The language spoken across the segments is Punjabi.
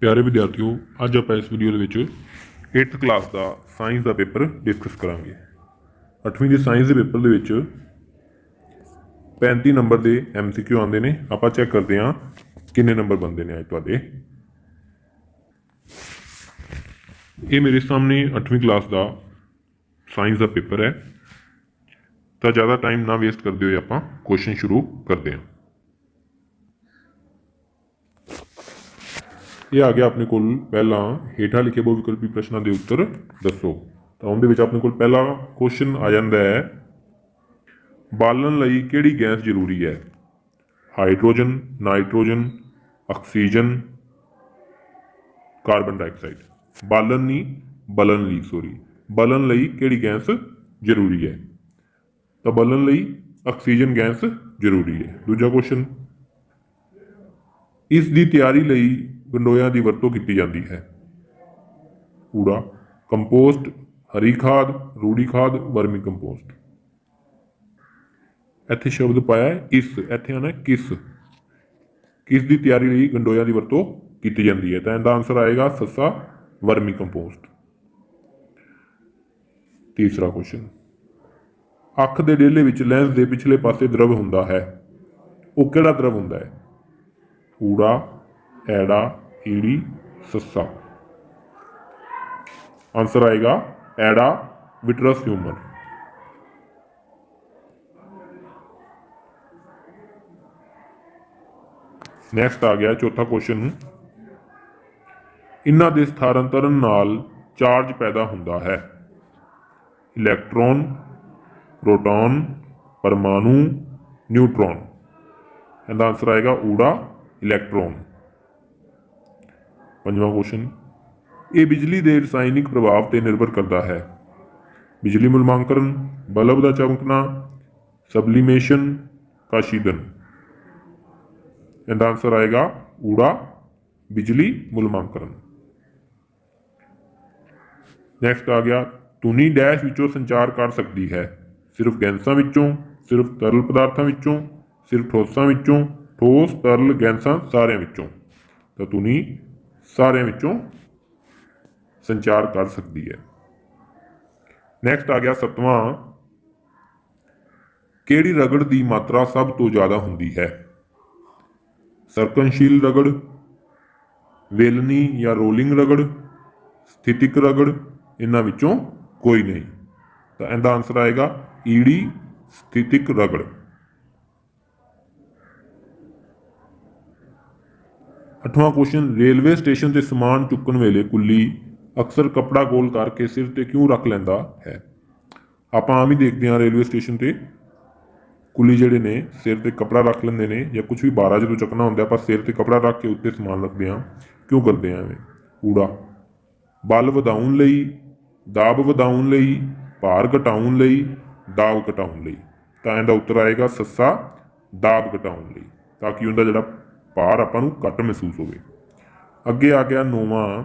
ਪਿਆਰੇ ਵਿਦਿਆਰਥੀਓ, ਅੱਜ ਆਪਾਂ ਇਸ ਵੀਡੀਓ ਦੇ ਵਿੱਚ 8th ਕਲਾਸ ਦਾ ਸਾਇੰਸ ਦਾ ਪੇਪਰ ਡਿਸਕਸ ਕਰਾਂਗੇ। 8ਵੀਂ ਦੇ ਸਾਇੰਸ ਦੇ ਪੇਪਰ ਦੇ ਵਿੱਚ 35 ਨੰਬਰ ਦੇ MCQ ਆਉਂਦੇ ਨੇ। ਆਪਾਂ ਚੈੱਕ ਕਰਦੇ ਹਾਂ ਕਿੰਨੇ ਨੰਬਰ ਬੰਦੇ ਨੇ ਅੱਜ ਤੁਹਾਡੇ। ਇਹ ਮੇਰੇ ਸਾਹਮਣੇ 8ਵੀਂ ਕਲਾਸ ਦਾ ਸਾਇੰਸ ਦਾ ਪੇਪਰ ਹੈ। ਤਾਂ ਜ਼ਿਆਦਾ ਟਾਈਮ ਨਾ ਵੇਸਟ ਕਰਦੇ ਹੋਏ ਆਪਾਂ ਕੁਐਸਚਨ ਸ਼ੁਰੂ ਕਰਦੇ ਹਾਂ। ਇਹ ਆ ਗਿਆ ਆਪਣੇ ਕੋਲ ਪਹਿਲਾਂ ਹੇਠਾਂ ਲਿਖੇ ਬਹੁ ਵਿਕਲਪੀ ਪ੍ਰਸ਼ਨਾਂ ਦੇ ਉੱਤਰ ਦੱਸੋ। ਤਾਂ ਉਹਦੇ ਵਿੱਚ ਆਪਣੇ ਕੋਲ ਪਹਿਲਾ ਕੁਐਸਚਨ ਆ ਜਾਂਦਾ ਹੈ, ਬਾਲਣ ਲਈ ਕਿਹੜੀ ਗੈਸ ਜ਼ਰੂਰੀ ਹੈ? Hydrogen, nitrogen, oxygen, carbon dioxide. ਬਾਲਣ ਨਹੀਂ ਬਲਨ ਲਈ ਸੋਰੀ ਬਲਨ ਲਈ ਕਿਹੜੀ ਗੈਸ ਜ਼ਰੂਰੀ ਹੈ? ਤਾਂ ਬਲਨ ਲਈ ਆਕਸੀਜਨ ਗੈਸ ਜ਼ਰੂਰੀ ਹੈ। ਦੂਜਾ ਕੁਐਸਚਨ ਇਸ ਦੀ ਤਿਆਰੀ ਲਈ ਗੰਡੋਇਆਂ ਦੀ ਵਰਤੋਂ ਕੀਤੀ ਜਾਂਦੀ ਹੈ। ਕੂੜਾ ਕੰਪੋਸਟ, ਹਰੀ ਖਾਦ, ਰੂੜੀ ਖਾਦ, ਵਰਮੀ ਕੰਪੋਸਟ। ਇੱਥੇ ਸ਼ਬਦ ਪਾਇਆ ਹੈ ਇਸ ਇੱਥੇ ਆਣਾ ਹੈ, ਕਿਸ। ਕਿਸ ਦੀ ਤਿਆਰੀ ਲਈ ਗੰਡੋਇਆਂ ਦੀ ਵਰਤੋਂ ਕੀਤੀ ਜਾਂਦੀ ਹੈ। ਤਾਂ ਇਹਦਾ ਆਨਸਰ ਆਏਗਾ ਸੱਸਾ, ਵਰਮੀ ਕੰਪੋਸਟ। ਤੀਸਰਾ ਕੁਐਸਚਨ ਅੱਖ ਦੇ ਡੇਲੇ ਵਿੱਚ ਲੈਂਸ ਦੇ ਪਿਛਲੇ ਪਾਸੇ ਦਰਵ ਹੁੰਦਾ ਹੈ। ਉਹ ਕਿਹੜਾ ਦਰਵ ਹੁੰਦਾ ਹੈ? ਊੜਾ ਐੜਾ ਈੜੀ ਸੱਸਾ। ਆਨਸਰ ਆਏਗਾ ਐਡਾ ਵਿਟਰਸ ਹਿਊਮਰ ਨੈਕਸਟ ਆ ਗਿਆ ਚੌਥਾ ਕੁਐਸਚਨ ਇਹਨਾਂ ਦੇ ਸਥਾਨਾਂਤਰਨ ਨਾਲ ਚਾਰਜ ਪੈਦਾ ਹੁੰਦਾ ਹੈ। ਇਲੈਕਟ੍ਰੋਨ, ਪ੍ਰੋਟੋਨ, ਪਰਮਾਣੂ, ਨਿਊਟ੍ਰੋਨ। ਇਹਦਾ ਆਨਸਰ ਆਏਗਾ ਊੜਾ ਇਲੈਕਟ੍ਰੋਨ। ਪੰਜਵਾਂ ਕੁਐਸਚਨ ਇਹ ਬਿਜਲੀ ਦੇ ਰਸਾਇਣਿਕ ਪ੍ਰਭਾਵ ਤੇ ਨਿਰਭਰ ਕਰਦਾ ਹੈ। ਬਿਜਲੀ ਮੁਲਮਾਂਕਰਨ, ਬਲਬ ਦਾ ਚਮਕਣਾ, ਸਬਲੀਮੇਸ਼ਨ, ਕਾਸ਼ੀਦਨ। ਇਹਦਾ ਆਨਸਰ ਆਏਗਾ ਊੜਾ, ਬਿਜਲੀ ਮੁਲਮਾਂਕਰਨ। ਨੈਕਸਟ ਆ ਗਿਆ, ਧੁਨੀ ਡੈਸ਼ ਵਿੱਚੋਂ ਸੰਚਾਰ ਕਰ ਸਕਦੀ ਹੈ। ਸਿਰਫ ਗੈਂਸਾਂ ਵਿੱਚੋਂ, ਸਿਰਫ ਤਰਲ ਪਦਾਰਥਾਂ ਵਿੱਚੋਂ, ਸਿਰਫ ਠੋਸਾਂ ਵਿੱਚੋਂ, ਠੋਸ ਤਰਲ ਗੈਂਸਾਂ ਸਾਰਿਆਂ ਵਿੱਚੋਂ। ਤਾਂ ਧੁਨੀ ਸਾਰਿਆਂ ਵਿੱਚੋਂ ਸੰਚਾਰ ਕਰ ਸਕਦੀ ਹੈ। ਨੈਕਸਟ ਆ ਗਿਆ ਸੱਤਵਾਂ। ਕਿਹੜੀ ਰਗੜ ਦੀ ਮਾਤਰਾ ਸਭ ਤੋਂ ਜ਼ਿਆਦਾ ਹੁੰਦੀ ਹੈ? ਸਰਕਨਸ਼ੀਲ ਰਗੜ, ਵੇਲਨੀ ਜਾਂ ਰੋਲਿੰਗ ਰਗੜ, ਸਥਿਤਿਕ ਰਗੜ, ਇਹਨਾਂ ਵਿੱਚੋਂ ਕੋਈ ਨਹੀਂ। ਤਾਂ ਇਹਦਾ ਆਨਸਰ ਆਏਗਾ ਈੜੀ ਸਥਿਤਿਕ ਰਗੜ। ਅੱਠਵਾਂ ਕੁਐਸਚਨ ਰੇਲਵੇ ਸਟੇਸ਼ਨ ਤੇ ਸਮਾਨ ਚੁੱਕਣ ਵੇਲੇ ਕੁੱਲੀ ਅਕਸਰ ਕਪੜਾ ਗੋਲ ਕਰਕੇ ਸਿਰ ਤੇ ਕਿਉਂ ਰੱਖ ਲੈਂਦਾ ਹੈ? ਆਪਾਂ ਆਮ ਹੀ ਦੇਖਦੇ ਹਾਂ ਰੇਲਵੇ ਸਟੇਸ਼ਨ ਤੇ ਕੁੱਲੀ ਜਿਹੜੇ ਨੇ, ਸਿਰ ਤੇ ਕਪੜਾ ਰੱਖ ਲੈਂਦੇ ਨੇ ਜਾਂ ਕੁਝ ਵੀ ਬਾਰਾ ਜਦੋਂ ਚੱਕਣਾ ਹੁੰਦਾ, ਆਪਾਂ ਸਿਰ ਤੇ ਕਪੜਾ ਰੱਖ ਕੇ ਉੱਤੇ ਸਮਾਨ ਰੱਖਦੇ ਹਾਂ। ਕਿਉਂ ਕਰਦੇ ਹਾਂ ਐਵੇਂ? ਕੂੜਾ। ਬਲ ਵਧਾਉਣ ਲਈ, ਦਾਬ ਵਧਾਉਣ ਲਈ, ਭਾਰ ਘਟਾਉਣ ਲਈ, ਦਾਬ ਘਟਾਉਣ ਲਈ। ਤਾਂ ਇਹਦਾ ਉੱਤਰ ਆਏਗਾ ਸੱਸਾ, ਦਾਬ ਘਟਾਉਣ ਲਈ। ਤਾਂ ਕਿ ਉਹਦਾ ਜਿਹੜਾ ਭਾਰ ਆਪਾਂ ਨੂੰ ਘੱਟ ਮਹਿਸੂਸ ਹੋਵੇ। ਅੱਗੇ ਆ ਗਿਆ ਨੌਵਾਂ।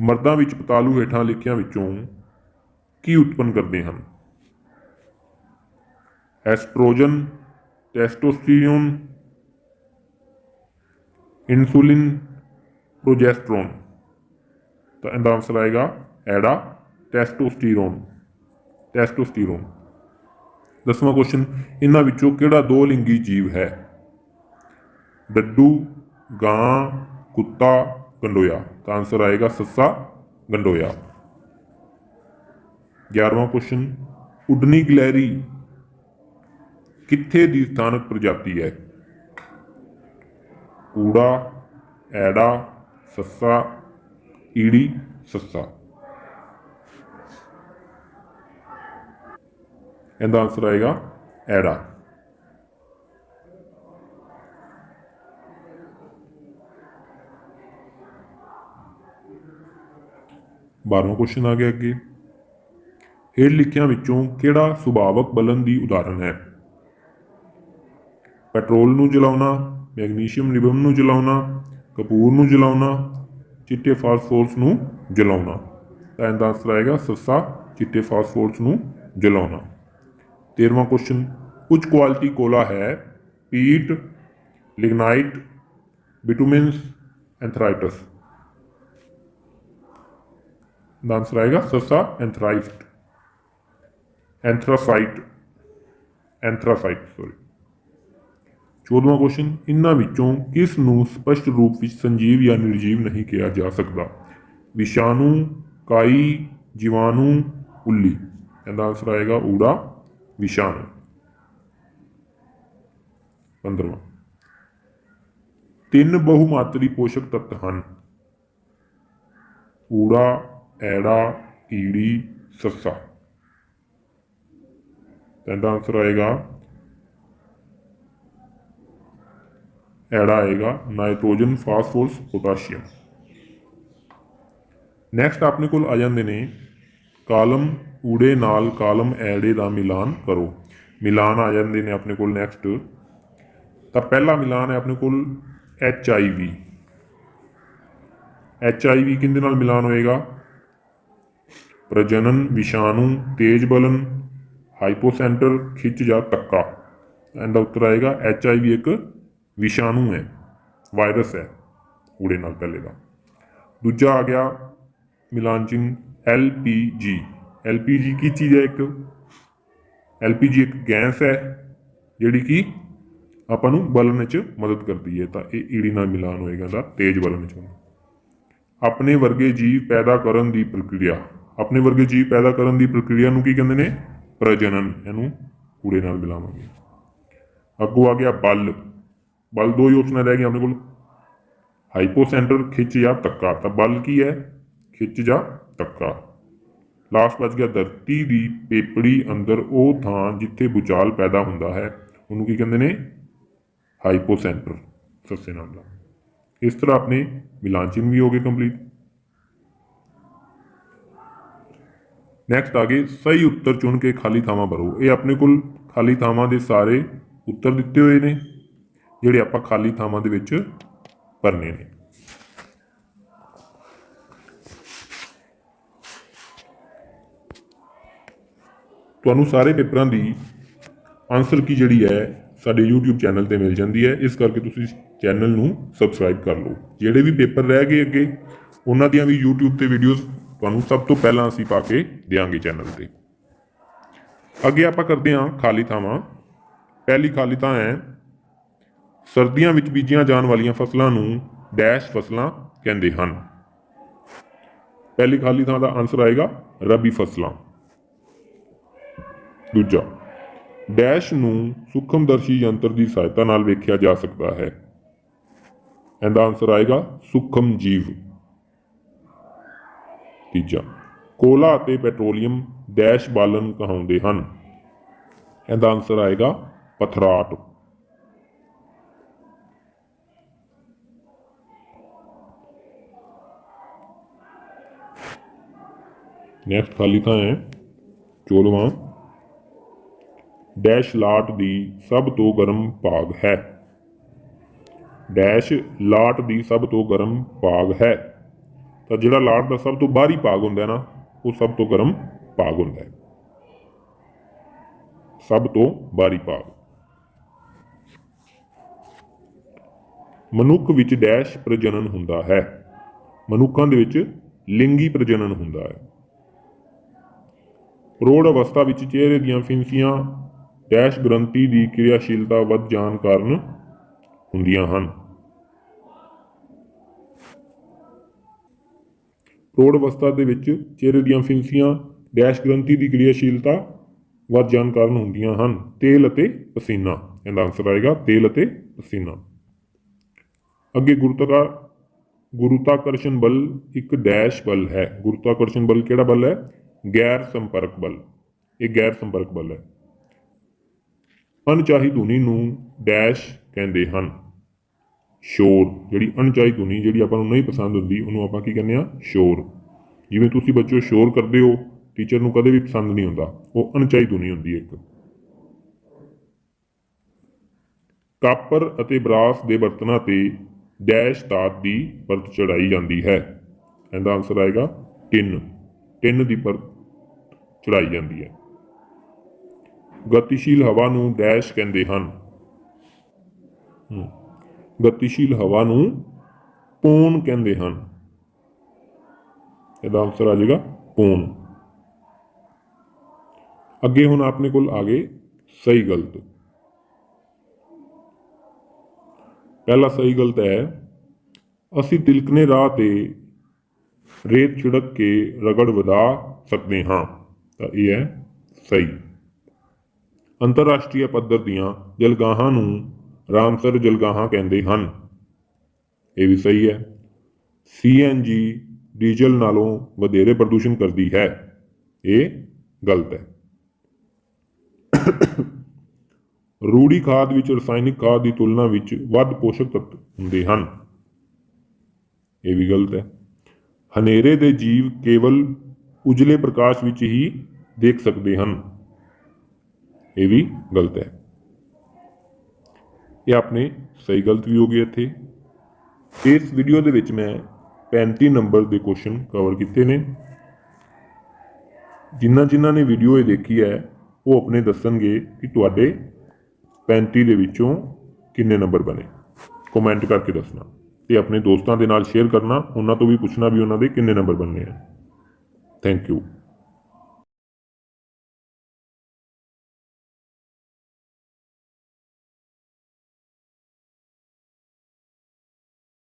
ਮਰਦਾਂ ਵਿੱਚ ਪਤਾਲੂ ਹੇਠਾਂ ਲਿਖਿਆਂ ਵਿੱਚੋਂ ਕੀ ਉਤਪੰਨ ਕਰਦੇ ਹਨ? Oestrogen testosterone insulin, progesterone. ਤਾਂ ਇਹਦਾ ਆਨਸਰ ਆਏਗਾ ਐਡਾ ਟੈਸਟੋਸਟੀਰੋਨ ਟੈਸਟੋਸਟੀਰੋਨ ਦਸਵਾਂ ਕੁਐਸਚਨ ਇਹਨਾਂ ਵਿੱਚੋਂ ਕਿਹੜਾ ਦੋ ਲਿੰਗੀ ਜੀਵ ਹੈ? ਡੱਡੂ, ਗਾਂ, ਕੁੱਤਾ, ਗੰਡੋਇਆ। ਤਾਂ ਆਨਸਰ ਆਏਗਾ ਸੱਸਾ, ਗੰਡੋਇਆ। 11ਵਾਂ ਕੁਐਸਚਨ ਉਡਨੀ ਗਲੈਰੀ ਕਿੱਥੇ ਦੀ ਸਥਾਨਕ ਪ੍ਰਜਾਤੀ ਹੈ? ਊੜਾ ਐੜਾ, ਸੱਸਾ, ਈੜੀ, ਸੱਸਾ। ਇਹਦਾ ਆਨਸਰ ਆਏਗਾ ਐੜਾ ਬਾਰਵਾਂ ਕੁਐਸਚਨ ਆ ਗਿਆ ਅੱਗੇ। ਹੇਠ ਲਿਖਿਆਂ ਵਿੱਚੋਂ ਕਿਹੜਾ ਸੁਭਾਵਕ ਬਲਨ ਦੀ ਉਦਾਹਰਣ ਹੈ? ਪੈਟਰੋਲ ਨੂੰ ਜਲਾਉਣਾ, ਮੈਗਨੀਸ਼ੀਅਮ ਨਿਬਮ ਨੂੰ ਜਲਾਉਣਾ, ਕਪੂਰ ਨੂੰ ਜਲਾਉਣਾ, ਚਿੱਟੇ ਫਾਸਫੋਰਸ ਨੂੰ ਜਲਾਉਣਾ। ਤਾਂ ਇਹਦਾ ਆਨਸਰ ਆਏਗਾ ਸੱਸਾ, ਚਿੱਟੇ ਫਾਸਫੋਰਸ ਨੂੰ ਜਲਾਉਣਾ। 13ਵਾਂ ਕੁਐਸਚਨ ਉੱਚ ਕੁਆਲਿਟੀ ਕੋਲਾ ਹੈ ਪੀਟ ਲਿਗਨਾਈਟ ਬਿਟੂਮਿਨਸ ਐਂਥਰਾਈਟਸ ਦਾ ਆਨਸਰ ਆਏਗਾ ਸੱਸਾ ਐਂਥਰਾਈਟ ਐਂਥਰਾਸਾਈਟ ਐਂਥਰਾਸਾਈਟ ਸੋਰੀ 14ਵਾਂ ਕੁਐਸਚਨ ਇਨ੍ਹਾਂ ਵਿੱਚੋਂ ਕਿਸ ਨੂੰ ਸਪਸ਼ਟ ਰੂਪ ਵਿੱਚ ਸੰਜੀਵ ਜਾਂ ਨਿਰਜੀਵ ਨਹੀਂ ਕਿਹਾ ਜਾ ਸਕਦਾ ਵਿਸ਼ਾਣੂ ਕਾਈ ਜੀਵਾਣੂ ਉੱਲੀ ਇਹਦਾ ਆਨਸਰ ਆਏਗਾ ਊੜਾ ਵਿਸ਼ਾਣੂ 15ਵਾਂ ਤਿੰਨ ਬਹੁਮਾਤਰੀ ਪੋਸ਼ਕ ਤੱਤ ਹਨ। ਊੜਾ ਐੜਾ ਈੜੀ ਸੱਸਾ। ਇਹਦਾ ਆਨਸਰ ਆਏਗਾ। ਐੜਾ ਆਏਗਾ, ਨਾਈਟ੍ਰੋਜਨ, ਫਾਸਫੋਰਸ, ਪੋਟਾਸ਼ੀਅਮ। ਨੈਕਸਟ ਆਪਣੇ ਕੋਲ ਆ ਜਾਂਦੇ ਨੇ ਕਾਲਮ ਊੜੇ ਨਾਲ ਕਾਲਮ ਐੜੇ ਦਾ ਮਿਲਾਨ ਕਰੋ। ਮਿਲਾਨ ਆ ਜਾਂਦੇ ਨੇ ਆਪਣੇ ਕੋਲ ਨੈਕਸਟ ਤਾਂ ਪਹਿਲਾ ਮਿਲਾਨ ਹੈ ਆਪਣੇ ਕੋਲ H I V H I ਵੀ ਕਿੰਦੇ ਨਾਲ ਮਿਲਾਨ ਹੋਏਗਾ? ਪ੍ਰਜਨਨ, ਵਿਸ਼ਾਣੂ, ਤੇਜ ਬਲਨ ਹਾਈਪੋਸੈਂਟਰ ਖਿੱਚ ਜਾਂ ਤੱਕਾ। ਇਹਦਾ ਉੱਤਰ ਆਏਗਾ ਐਚ ਆਈ ਵੀ ਇੱਕ ਵਿਸ਼ਾਣੂ ਹੈ ਵਾਇਰਸ ਹੈ, ਊੜੇ ਨਾਲ ਪਹਿਲੇ ਦਾ। ਦੂਜਾ ਆ ਗਿਆ ਮਿਲਾਨ ਚਿੰਨ੍ਹ ਐਲ ਪੀ ਜੀ ਐਲ ਪੀ ਜੀ ਕੀ ਚੀਜ਼ ਹੈ ਇੱਕ ਐਲ ਪੀ ਜੀ ਇੱਕ ਗੈਸ ਹੈ ਜਿਹੜੀ ਕਿ ਆਪਾਂ ਨੂੰ ਬਲਨ ਵਿੱਚ ਮਦਦ ਕਰਦੀ ਹੈ ਤਾਂ ਇਹ ਈੜੀ ਨਾਲ ਮਿਲਾਨ ਹੋਏਗਾ ਦਾ ਤੇਜ਼ ਬਲਨ ਵਿੱਚ ਆਪਣੇ ਵਰਗੇ ਜੀਵ ਪੈਦਾ ਕਰਨ ਦੀ ਪ੍ਰਕਿਰਿਆ ਆਪਣੇ ਵਰਗੇ ਜੀਵ ਪੈਦਾ ਕਰਨ ਦੀ ਪ੍ਰਕਿਰਿਆ ਨੂੰ ਕੀ ਕਹਿੰਦੇ ਨੇ ਪ੍ਰਜਨਨ ਇਹਨੂੰ ਊੜੇ ਨਾਲ ਮਿਲਾਵਾਂਗੇ ਅੱਗੋਂ ਆ ਗਿਆ ਬਲ ਬਲ ਦੋ ਹੀ ਆਪਸ਼ਨ ਰਹਿ ਗਏ ਆਪਣੇ ਕੋਲ ਹਾਈਪੋਸੈਂਟਰ ਖਿੱਚ ਜਾਂ ਤੱਕਾ ਤਾਂ ਬਲ ਕੀ ਹੈ ਖਿੱਚ ਜਾਂ ਤੱਕਾ ਲਾਸਟ ਬਚ ਗਿਆ, ਧਰਤੀ ਦੀ ਪੇਪੜੀ ਅੰਦਰ ਉਹ ਥਾਂ ਜਿੱਥੇ ਭੂਚਾਲ ਪੈਦਾ ਹੁੰਦਾ ਹੈ। ਉਹਨੂੰ ਕੀ ਕਹਿੰਦੇ ਨੇ? ਹਾਈਪੋਸੈਂਟਰ ਸੱਸੇ ਨਾਮ ਦਾ। ਇਸ ਤਰ੍ਹਾਂ ਆਪਣੇ ਮਿਲਾਨ ਵੀ ਹੋ ਗਏ ਕੰਪਲੀਟ ਨੈਕਸਟ ਆ ਗਏ, ਸਹੀ ਉੱਤਰ ਚੁਣ ਕੇ ਖਾਲੀ ਥਾਵਾਂ ਭਰੋ। ਇਹ ਆਪਣੇ ਕੋਲ ਖਾਲੀ ਥਾਵਾਂ ਦੇ ਸਾਰੇ ਉੱਤਰ ਦਿੱਤੇ ਹੋਏ ਨੇ, ਜਿਹੜੇ ਆਪਾਂ ਖਾਲੀ ਥਾਵਾਂ ਦੇ ਵਿੱਚ ਭਰਨੇ ਨੇ। ਤੁਹਾਨੂੰ ਸਾਰੇ ਪੇਪਰਾਂ ਦੀ ਆਨਸਰ ਕੀ ਜਿਹੜੀ ਹੈ ਸਾਡੇ YouTube ਚੈਨਲ ਤੇ ਮਿਲ ਜਾਂਦੀ ਹੈ। ਇਸ ਕਰਕੇ ਤੁਸੀਂ ਚੈਨਲ ਨੂੰ ਸਬਸਕ੍ਰਾਈਬ ਕਰ ਲਓ। ਜਿਹੜੇ ਵੀ ਪੇਪਰ ਰਹਿ ਗਏ ਅੱਗੇ, ਉਹਨਾਂ ਦੀਆਂ ਵੀ YouTube ਤੇ ਵੀਡੀਓਜ਼ ਤੁਹਾਨੂੰ ਸਭ ਤੋਂ ਪਹਿਲਾਂ ਅਸੀਂ ਪਾ ਕੇ ਦੇਵਾਂਗੇ ਚੈਨਲ ਤੇ। ਅੱਗੇ ਆਪਾਂ ਕਰਦੇ ਹਾਂ ਖਾਲੀ ਥਾਵਾਂ। ਪਹਿਲੀ ਖਾਲੀ ਥਾਂ ਹੈ, ਸਰਦੀਆਂ ਵਿੱਚ ਬੀਜੀਆਂ ਜਾਣ ਵਾਲੀਆਂ ਫਸਲਾਂ ਨੂੰ ਡੈਸ਼ ਫਸਲਾਂ ਕਹਿੰਦੇ ਹਨ। ਪਹਿਲੀ ਖਾਲੀ ਥਾਂ ਦਾ ਆਨਸਰ ਆਏਗਾ ਰਬੀ ਫਸਲਾਂ। ਦੂਜਾ, ਡੈਸ਼ ਨੂੰ ਸੂਖਮਦਰਸ਼ੀ ਯੰਤਰ ਦੀ ਸਹਾਇਤਾ ਨਾਲ ਵੇਖਿਆ ਜਾ ਸਕਦਾ ਹੈ। ਇਹਦਾ ਆਨਸਰ ਆਏਗਾ ਸੂਖਮ ਜੀਵ। ਤੀਜਾ, ਕੋਲਾ ਅਤੇ ਪੈਟਰੋਲੀਅਮ ਡੈਸ਼ ਬਾਲਣ ਕਹਾਉਂਦੇ ਹਨ। ਇਹਦਾ ਆਨਸਰ ਆਏਗਾ ਪਥਰਾਟ। ਨੈਕਸਟ ਖਾਲੀ ਥਾਂ ਹੈ 14ਵਾਂ ਡੈਸ਼ ਲਾਟ ਦੀ ਸਭ ਤੋਂ ਗਰਮ ਭਾਗ ਹੈ। ਡੈਸ਼ ਲਾਟ ਦੀ ਸਭ ਤੋਂ ਗਰਮ ਭਾਗ ਹੈ। ਤਾਂ ਜਿਹੜਾ ਲਾਟ ਦਾ ਸਭ ਤੋਂ ਬਾਹਰੀ ਭਾਗ ਹੁੰਦਾ ਹੈ ਨਾ, ਉਹ ਸਭ ਤੋਂ ਗਰਮ ਭਾਗ ਹੁੰਦਾ ਹੈ। ਸਭ ਤੋਂ ਬਾਹਰੀ ਭਾਗ। ਮਨੁੱਖ ਵਿੱਚ ਡੈਸ਼ ਪ੍ਰਜਨਨ ਹੁੰਦਾ ਹੈ। ਮਨੁੱਖਾਂ ਦੇ ਵਿੱਚ ਲਿੰਗੀ ਪ੍ਰਜਨਨ ਹੁੰਦਾ ਹੈ। ਪ੍ਰੌੜ ਅਵਸਥਾ ਵਿੱਚ ਚਿਹਰੇ ਦੀਆਂ ਫਿੰਸੀਆਂ ਡੈਸ਼ ਗ੍ਰੰਥੀ ਦੀ ਕਿਰਿਆਸ਼ੀਲਤਾ ਵੱਧ ਜਾਣ ਕਾਰਨ ਹੁੰਦੀਆਂ ਹਨ। ਪ੍ਰੋੜ ਅਵਸਥਾ ਦੇ ਵਿੱਚ ਚਿਹਰੇ ਦੀਆਂ ਫਿੰਸੀਆਂ ਡੈਸ਼ ਗ੍ਰੰਥੀ ਦੀ ਕਿਰਿਆਸ਼ੀਲਤਾ ਵੱਧ ਜਾਣ ਕਾਰਨ ਹੁੰਦੀਆਂ ਹਨ। ਤੇਲ ਅਤੇ ਪਸੀਨਾ, ਇਹਦਾ ਆਨਸਰ ਆਏਗਾ ਤੇਲ ਅਤੇ ਪਸੀਨਾ। ਅੱਗੇ ਗੁਰੂਤਕਾ ਗੁਰੂਤਾਕਰਸ਼ਣ ਬਲ ਇੱਕ ਡੈਸ਼ ਬਲ ਹੈ। ਗੁਰੂਤਾਕਰਸ਼ਣ ਬਲ ਕਿਹੜਾ ਬਲ ਹੈ? ਗੈਰ ਸੰਪਰਕ ਬਲ। ਇਹ ਗੈਰ ਸੰਪਰਕ ਬਲ ਹੈ। ਅਣਚਾਹੀ ਧੁਨੀ ਨੂੰ ਡੈਸ਼ ਕਹਿੰਦੇ ਹਨ। ਸ਼ੋਰ, ਜਿਹੜੀ ਅਣਚਾਹੀ ਧੁਨੀ ਜਿਹੜੀ ਆਪਾਂ ਨੂੰ ਨਹੀਂ ਪਸੰਦ ਹੁੰਦੀ, ਉਹਨੂੰ ਆਪਾਂ ਕੀ ਕਹਿੰਦੇ ਆ ਸ਼ੋਰ। ਜਿਵੇਂ ਤੁਸੀਂ ਬੱਚਿਓ ਸ਼ੋਰ ਕਰਦੇ ਹੋ, ਟੀਚਰ ਨੂੰ ਕਦੇ ਵੀ ਪਸੰਦ ਨਹੀਂ ਹੁੰਦਾ। ਉਹ ਅਣਚਾਹੀ ਧੁਨੀ ਹੁੰਦੀ ਹੈ ਇੱਕ। ਕਾਪਰ ਅਤੇ ਬਰਾਸ ਦੇ ਬਰਤਨਾਂ ਤੇ ਡੈਸ਼ ਧਾਤ ਦੀ ਪਰਤ ਚੜਾਈ ਜਾਂਦੀ ਹੈ। ਇਹਦਾ ਆਨਸਰ ਆਏਗਾ ਟਿਨ। ਟਿਨ ਦੀ ਪਰਤ ਚੜਾਈ ਜਾਂਦੀ ਹੈ। ਗਤੀਸ਼ੀਲ ਹਵਾ ਨੂੰ ਡੈਸ਼ ਕਹਿੰਦੇ ਹਨ। ਗਤੀਸ਼ੀਲ ਹਵਾ ਨੂੰ ਪੌਣ ਕਹਿੰਦੇ ਹਨ। ਇਹਦਾ ਆਨਸਰ ਆ ਜਾਏਗਾ ਪੌਣ ਅੱਗੇ ਹੁਣ ਆਪਣੇ ਕੋਲ ਆ ਗਏ ਸਹੀ ਗਲਤ। ਪਹਿਲਾ ਸਹੀ ਗਲਤ ਹੈ, ਅਸੀਂ ਤਿਲਕਨੇ ਰਾਹ ਤੇ ਰੇਤ ਛਿੜਕ ਕੇ ਰਗੜ ਵਧਾ ਸਕਦੇ ਹਾਂ। ਤਾਂ ਇਹ ਹੈ ਸਹੀ। ਅੰਤਰਰਾਸ਼ਟਰੀ ਪੱਧਰ ਦੀਆਂ ਜਲਗਾਹਾਂ ਨੂੰ ਰਾਮਸਰ ਜਲਗਾਹਾਂ ਕਹਿੰਦੇ ਹਨ। ਇਹ ਵੀ ਸਹੀ ਹੈ। ਸੀਐਨਜੀ ਡੀਜ਼ਲ ਨਾਲੋਂ ਵਧੇਰੇ ਪ੍ਰਦੂਸ਼ਣ ਕਰਦੀ ਹੈ। ਇਹ ਗਲਤ ਹੈ। ਰੂੜੀ ਖਾਦ ਵਿੱਚ ਰਸਾਇਣਿਕ ਖਾਦ ਦੀ ਤੁਲਨਾ ਵਿੱਚ ਵੱਧ ਪੋਸ਼ਕ ਤੱਤ ਹੁੰਦੇ ਹਨ। ਇਹ ਵੀ ਗਲਤ ਹੈ। ਹਨੇਰੇ ਦੇ ਜੀਵ ਕੇਵਲ ਉਜਲੇ ਪ੍ਰਕਾਸ਼ ਵਿੱਚ ਹੀ ਦੇਖ ਸਕਦੇ ਹਨ। ਇਹ ਵੀ ਗਲਤ ਹੈ। ਇਹ ਆਪਣੇ ਸਹੀ ਗਲਤ ਵੀ ਹੋ ਗਏ ਇੱਥੇ। ਇਸ ਵੀਡੀਓ ਦੇ ਵਿੱਚ ਮੈਂ 35 ਨੰਬਰ ਦੇ ਕੁਐਸਚਨ ਕਵਰ ਕੀਤੇ ਨੇ। ਜਿਨ੍ਹਾਂ ਜਿਨ੍ਹਾਂ ਨੇ ਵੀਡੀਓ ਇਹ ਦੇਖੀ ਹੈ, ਉਹ ਆਪਣੇ ਦੱਸਣਗੇ ਕਿ ਤੁਹਾਡੇ 35 ਦੇ ਵਿੱਚੋਂ ਕਿੰਨੇ ਨੰਬਰ ਬਣੇ। ਕਮੈਂਟ ਕਰਕੇ ਦੱਸਣਾ। ਤੇ ਆਪਣੇ ਦੋਸਤਾਂ ਦੇ ਨਾਲ ਸ਼ੇਅਰ ਕਰਨਾ। ਉਹਨਾਂ ਤੋਂ ਵੀ ਪੁੱਛਣਾ ਵੀ ਉਹਨਾਂ ਦੇ ਕਿੰਨੇ ਨੰਬਰ ਬਣਨੇ ਆ। Thank you